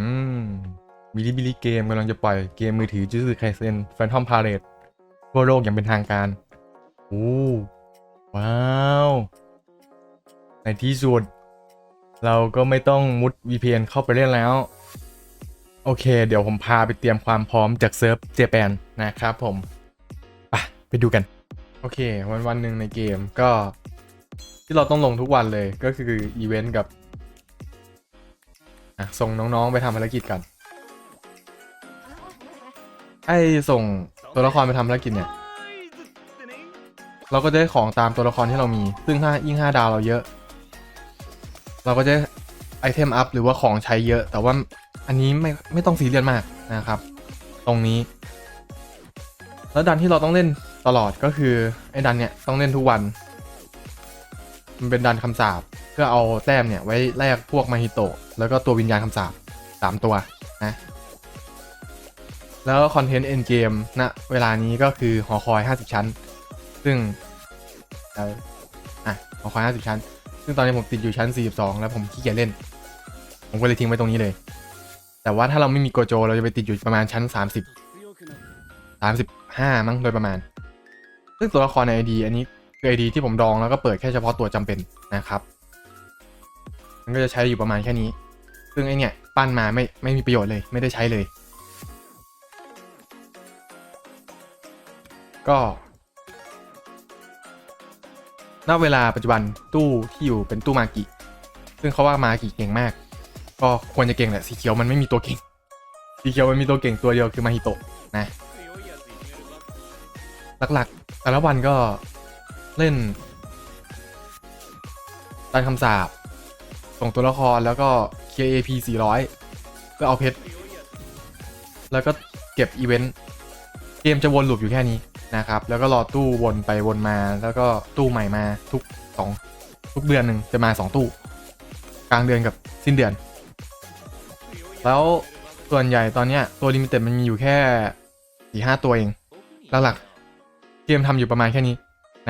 อืมบิลิบิลิเกมกำลังจะปล่อยเกมมือถือจูซ u ไคเซนแฟนทอมพาเลตทั่วโลกอย่างเป็นทางการโอ้ว้าวในที่สุด เราก็ไม่ต้องมุด VPN เข้าไปเล่นแล้ว โอเค เดี๋ยวผมพาไปเตรียมความพร้อมจากเซิร์ฟเจแปนนะครับผมไปไปดูกัน โอเค วันวันหนึ่งในเกมก็ที่เราต้องลงทุกวันเลยก็คืออีเวนต์กับ อะส่งน้องๆไปทำภารกิจกัน ไอ้ส่งตัวละครไปทำภารกิจเนี่ย เราก็จะได้ของตามตัวละครที่เรามี ซึ่งถ้ายิ่ง5ดาวเราเยอะ เราก็จะไอเทมอัพหรือว่าของใช้เยอะ แต่ว่าอันนี้ไม่ไม่ต้องซีเรียสมากนะครับ ตรงนี้ แล้วดันที่เราต้องเล่นตลอดก็คือไอ้ดันเนี่ยต้องเล่นทุกวัน มันเป็นดันคำสาป พื่อเอาแต้มเนี่ยไว้แลกพวกมาฮิโตะแล้วก็ตัววิญญาณคำสาปสามตัวนะแล้วคอนเทนต์เอ็นเกมณเวลานี้ก็คือหอคอย 50 ชั้น ซึ่งเอ่ออะหอคอย 50 ชั้น ซึ่งตอนนี้ผมติดอยู่ชั้น 42 แล้วผมขี้เกียจเล่น ผมก็เลยทิ้งไว้ตรงนี้เลย แต่ว่าถ้าเราไม่มีโกโจ เราจะไปติดอยู่ประมาณชั้น 30 35 มั้งโดยประมาณ ซึ่งตัวละครใน ID อันนี้คือ ID ที่ผมดองแล้วก็เปิดแค่เฉพาะตัวจำเป็นนะครับ มันก็จะใช้อยู่ประมาณแค่นี้ ซึ่งไอเนี่ยปั้นมาไม่ไม่มีประโยชน์เลยไม่ได้ใช้เลย ก็ณเวลาปัจจุบันตู้ที่อยู่เป็นตู้มากิ ซึ่งเขาว่ามากิเก่งมาก ก็ควรจะเก่งแหละสีเขียวมันไม่มีตัวเก่ง สีเขียวมันมีตัวเก่งตัวเดียวคือมาฮิโตะนะ หลักๆ แต่ละวันก็เล่นดันคำสาบ ส่งตัวละครแล้วก็เคียร์ AP 400เพื่อเอาเพชร แล้วก็เก็บอีเวนต์เกมจะวนลูปอยู่แค่นี้นะครับ แล้วก็รอตู้วนไปวนมาแล้วก็ตู้ใหม่มาทุกสองทุกเดือนหนึ่งจะมา 2 ตู้ กลางเดือนกับสิ้นเดือน แล้วส่วนใหญ่ตอนเนี้ยตัวลิมิเต็ดมันมีอยู่แค่สี่ห้าตัวเองหลักๆเกมทำอยู่ประมาณแค่นี้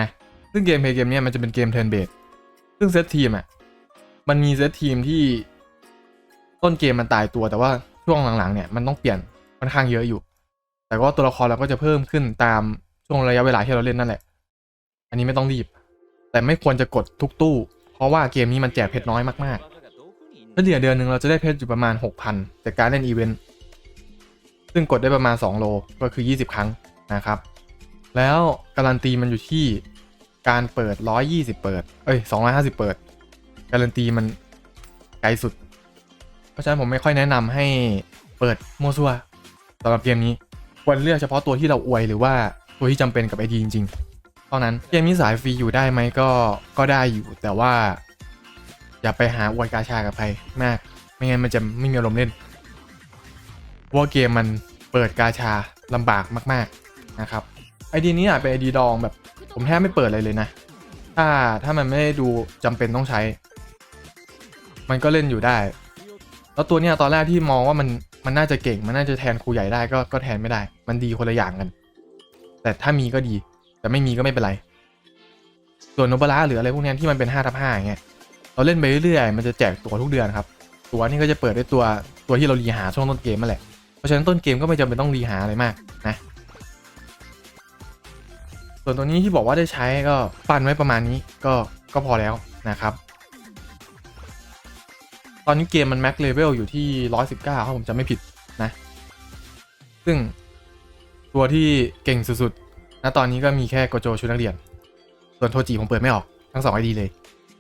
นะซึ่งเกมเพลย์เกมเนี้ยมันจะเป็นเกมเทิร์นเบสซึ่งเซตทีมอะ มันมีเซตทีมที่ต้นเกมมันตายตัวแต่ว่าช่วงหลังๆเนี่ยมันต้องเปลี่ยนค่อนข้างเยอะอยู่ แต่ว่าตัวละครเราก็จะเพิ่มขึ้นตามช่วงระยะเวลาที่เราเล่นนั่นแหละ อันนี้ไม่ต้องรีบ แต่ไม่ควรจะกดทุกตู้ เพราะว่าเกมนี้มันแจกเพชรน้อยมากๆเฉลี่ยเดือนหนึ่งเราจะได้เพชรอยู่ประมาณ 6,000จากการเล่นอีเวนต์ซึ่งกดได้ประมาณ 2 โลก็คือ 20 ครั้งนะครับ แล้วการันตีมันอยู่ที่การเปิด 120 เปิด เอ้ย 250 เปิด การันตีมันไกลสุด เพราะฉะนั้นผมไม่ค่อยแนะนำให้เปิดมั่วซั่วสำหรับเกมนี้ควรเลือกเฉพาะตัวที่เราอวยหรือว่าตัวที่จำเป็นกับไอดีจริงๆ เท่านั้นเกมนี้สายฟรีอยู่ได้ไหมก็ก็ได้อยู่ แต่ว่า อย่าไปหาอวยกาชากับใครมาก ไม่งั้นมันจะไม่มีอารมณ์เล่นเพราะว่าเกมมันเปิดกาชาลำบากมาก ๆนะครับไอดีนี้อาจเป็นไอดีดองแบบ ผมแทบไม่เปิดอะไรเลยนะ ถ้าถ้ามันไม่ได้ดูจำเป็นต้องใช้ มันก็เล่นอยู่ได้ แล้วตัวเนี้ยตอนแรกที่มองว่ามันมันน่าจะเก่ง มันน่าจะแทนครูใหญ่ได้ก็ก็แทนไม่ได้ มันดีคนละอย่างกัน แต่ถ้ามีก็ดี แต่ไม่มีก็ไม่เป็นไร ส่วนโนบาระหรืออะไรพวกนี้ที่มันเป็น5ทับ5อย่างเงี้ย เราเล่นไปเรื่อยๆ มันจะแจกตัวทุกเดือนครับ ตัวนี้ก็จะเปิดด้วยตัวตัวที่เรารีหาช่วงต้นเกมมาแหละ เพราะฉะนั้นต้นเกมก็ไม่จำเป็นต้องรีหาอะไรมากนะ ส่วนตัวนี้ที่บอกว่าได้ใช้ก็ปั้นไว้ประมาณนี้ก็ก็พอแล้วนะครับ ตอนนี้เกมมันแม็กเลเวลอยู่ที่ 119ถ้าผมจำไม่ผิดนะ ซึ่งตัวที่เก่งสุดๆณตอนนี้ก็มีแค่โกโจชุดนักเรียน ส่วนโทจิผมเปิดไม่ออกทั้งสองไอดีเลย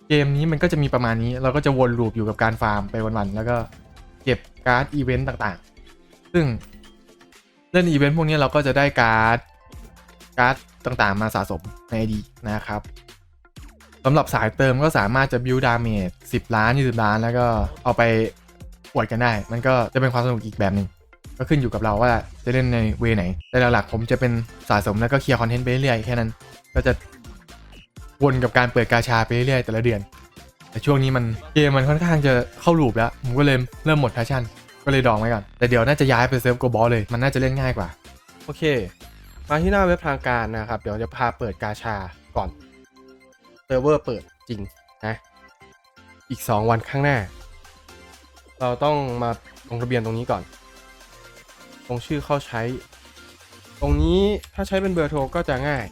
เกมนี้มันก็จะมีประมาณนี้ เราก็จะวนลูปอยู่กับการฟาร์มไปวันๆ แล้วก็เก็บการ์ดอีเวนต์ต่างๆ ซึ่งเล่นอีเวนต์พวกนี้เราก็จะได้การ์ดการ์ดต่างๆ มาสะสมใน ID นะครับำหรับสายเติมก็สามารถจะบิวดาเมจ10 ล้าน 20 ล้าน แล้วก็เอาไปอวดกันได้ มันก็จะเป็นความสนุกอีกแบบหนึ่งก็ขึ้นอยู่กับเราว่าจะเล่นในเวไหน แต่หลักๆผมจะเป็นสะสมแล้วก็เคลียร์คอนเทนต์ไปเรื่อยๆแค่นั้น ก็จะวนกับการเปิดกาชาไปเรื่อยๆแต่ละเดือน แต่ช่วงนี้มันเกมมันค่อนข้างจะเข้าลูปแล้ว ผมก็เลยเริ่มหมดแพชชั่น ก็เลยดองไว้ก่อน แต่เดี๋ยวน่าจะย้ายไปเซิร์ฟโกบอลเลย มันน่าจะเล่นง่ายกว่า โอเค มาที่หน้าเว็บทางการนะครับ เดี๋ยวจะพาเปิดกาชาก่อน เซิร์ฟเวอร์เปิดจริงนะ อีก 2 วันข้างหน้า เราต้องมาลงทะเบียนตรงนี้ก่อนตรงชื่อเข้าใช้ ตรงนี้ถ้าใช้เป็นเบอร์โทรก็จะง่าย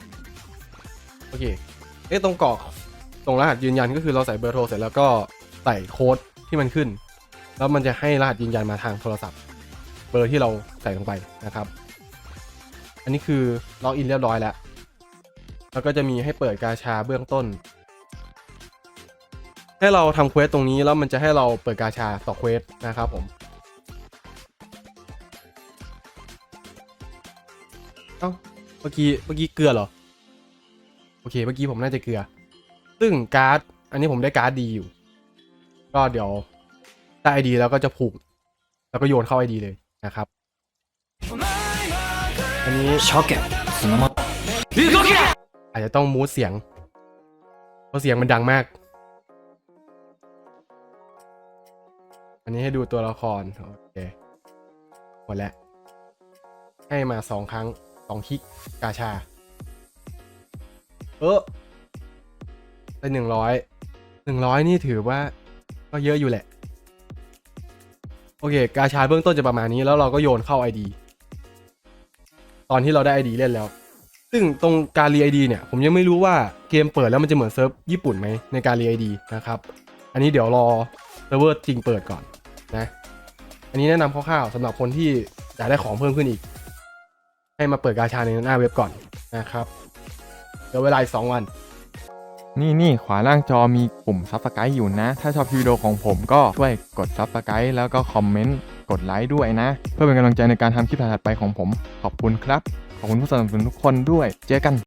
โอเค เอ๊ะตรงกรอกตรงรหัสยืนยันก็คือเราใส่เบอร์โทรเสร็จแล้วก็ใส่โค้ดที่มันขึ้น แล้วมันจะให้รหัสยืนยันมาทางโทรศัพท์ เบอร์ที่เราใส่ลงไปนะครับ อันนี้คือล็อกอินเรียบร้อยแล้ว แล้วก็จะมีให้เปิดกาชาเบื้องต้น ให้เราทำเควสตรงนี้แล้วมันจะให้เราเปิดกาชาต่อเควสนะครับผมเอ้าเมื่อกี้เมื่อกี้เกลือเหรอ โอเค เมื่อกี้ผมน่าจะเกลือ ซึ่งการ์ด อันนี้ผมได้การ์ดดีอยู่ ก็เดี๋ยวได้ไอดีแล้วก็จะผูก แล้วก็โยนเข้าไอดีเลยนะครับ อันนี้ช็อกเก็ตสนมด อาจจะต้องมูดเสียง เพราะเสียงมันดังมาก อันนี้ให้ดูตัวละคร โอเคหมดแล้ว ให้มาสองครั้งสองคลิกกาชา เออได้หนึ่งร้อยหนึ่งร้อยนี่ถือว่าก็เยอะอยู่แหละ โอเค กาชาเบื้องต้นจะประมาณนี้แล้วเราก็โยนเข้า ID ตอนที่เราได้ ID เล่นแล้ว ซึ่งตรงการรีไอดีเนี่ยผมยังไม่รู้ว่าเกมเปิดแล้วมันจะเหมือนเซิร์ฟญี่ปุ่นไหมในการรีไอดีนะครับ อันนี้เดี๋ยวรอเซิร์ฟเวอร์จริงเปิดก่อนนะ อันนี้แนะนำคร่าวๆสำหรับคนที่อยากได้ของเพิ่มขึ้นอีก ให้มาเปิดกาชาในหน้าเว็บก่อนนะครับเดี๋ยวเวลาอีกสองวัน นี่นี่ขวาล่างจอมีปุ่มซับสไ r i b e อยู่นะ ถ้าชอบวิดีโอของผมก็ช่วยกดซับสไ r i b e แล้วก็คอมเมนต์ กดไลค์ด้วยนะ เพื่อเป็นกำลังใจในการทำคลิปถัดๆไปของผม ขอบคุณครับ ขอบคุณผู้สนับสนุนทุกคนด้วย เจอกัน